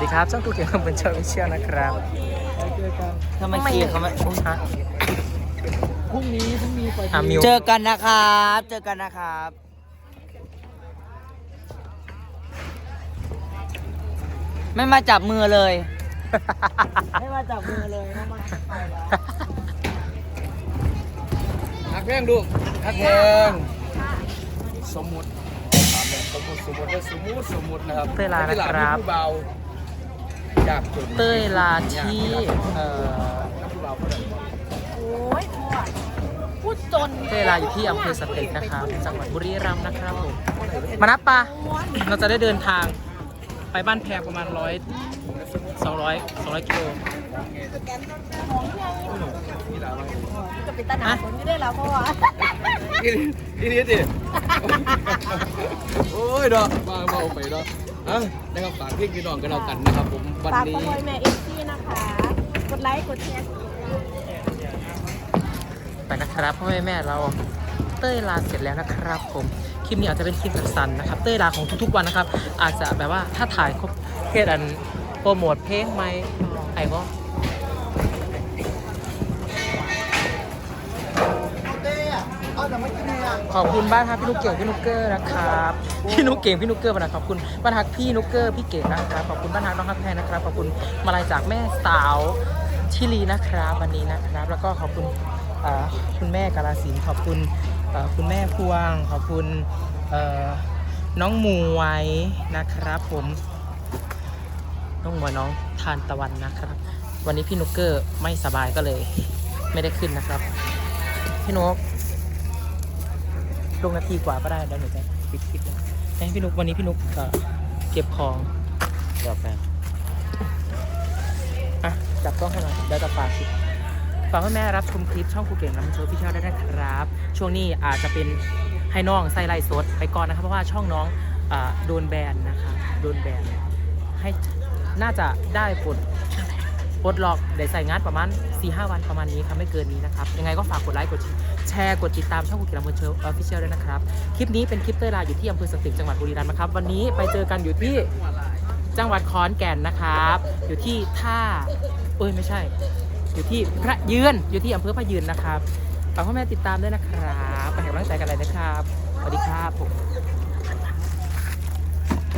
วัสดีครับช่องกูเกียร์เป็นเชอร์วิเชียนะครับไปเจอกันทำไมขี่เขาไม่ฮะพรุ่งนี้พรุ่งนี้ไปอะมิวเจอกันนะครับ เจอกันนะครับ ไม่มาจับมือเลย ไม่มาจับมือเลยไม่มาไปแล้วหักแพงดูหักแพงสมมุติสมมุติสมมุติสมมุติสมมุตินะครับเต้ยลานะครับ ผู้เบาอยากจน เต้ยลาที่เอ่อนักผู้เบาเท่าไหร่โอ้ยพ่อพูดจนเต้ยลาอยู่ที่อำเภอสตึกนะครับจังหวัดบุรีรัมย์นะครับผมมานับปะเราจะได้เดินทางไปบ้านแพงประมาณร้อยสองร้อยสองร้อยกิโลนี่แหละว่าจะเป็นตาหนาคนไม่ได้แล้วพ่ออีนี่นี่ดิโอ้ยดอกมาเมาไปดอก อะนะครับฝากพี่พี่น้องกันเรากันนะครับผมวันฝากนี้ ขโมยแม่เอฟซีนะคะ กดไลค์กดแชร์ ไปนะครับพ่อแม่แม่เราเต้ยลาเสร็จแล้วนะครับ ผมคลิปนี้อาจจะเป็นคลิปสั้นๆนะครับ เต้ยลาของทุกๆวันนะครับ อาจจะแบบว่าถ้าถ่ายครบเพศอันโปรโมทเพลงไหมไอ้ก็ ขอบคุณบ้านฮักพี่นุกเก่งพี่นุกเกอร์นะครับพี่นุกเก่งพี่นุกเกอร์นะขอบคุณบ้านฮักพี่นุกเกอร์พี่เก่งนะครับขอบคุณบ้านฮักน้องฮักแพนนะครับขอบคุณมาลัยจากแม่สาวชิลีนะครับวันนี้นะครับ แล้วก็ขอบคุณคุณแม่กาลาสินขอบคุณคุณแม่พวง ขอบคุณน้องมวยนะครับผมน้องมวยน้องทานตะวันนะครับ วันนี้พี่นุกเกอร์ไม่สบายก็เลยไม่ได้ขึ้นนะครับ พี่นก ลงนาทีกว่าก็ได้แล้วหนูจะปิดคลิปแล้วให้พี่นุกวันนี้พี่นุกเอ่อเก็บของเดี๋ยวแป๊บอะจับกล้องให้หน่อยเดี๋ยวจะฝากคลิปฝากให้แม่รับชมคลิปช่องครูเก่งน้ำโชว์พี่เช่าได้นะครับ ช่วงนี้อาจจะเป็นให้น้องใส่ไลฟ์สดไปก่อนนะครับ เพราะว่าช่องน้องอ่าโดนแบนนะคะโดนแบนให้น่าจะได้ปลดปลดล็อกได้ใส่งานประมาณ4-5วันประมาณนี้ครับไม่เกินนี้นะครับ ยังไงก็ฝากกดไลค์กดแชร์ ชร์ กดติดตามช่องครูเก่งน้ำโชว์ออฟฟิเชียลด้วยนะครับ คลิปนี้เป็นคลิปเตอร์ลาอยู่ที่อำเภอสตึกจังหวัดบุรีรัมย์นะครับ วันนี้ไปเจอกันอยู่ที่จังหวัดขอนแก่นนะครับ อยู่ที่ท่า เอ้ยไม่ใช่ อยู่ที่พระยืน อยู่ที่อำเภอพระยืนนะครับฝากพ่อแม่ติดตามด้วยนะครับไปให้กำลังใจกันเลยนะครับ สวัสดีครับผม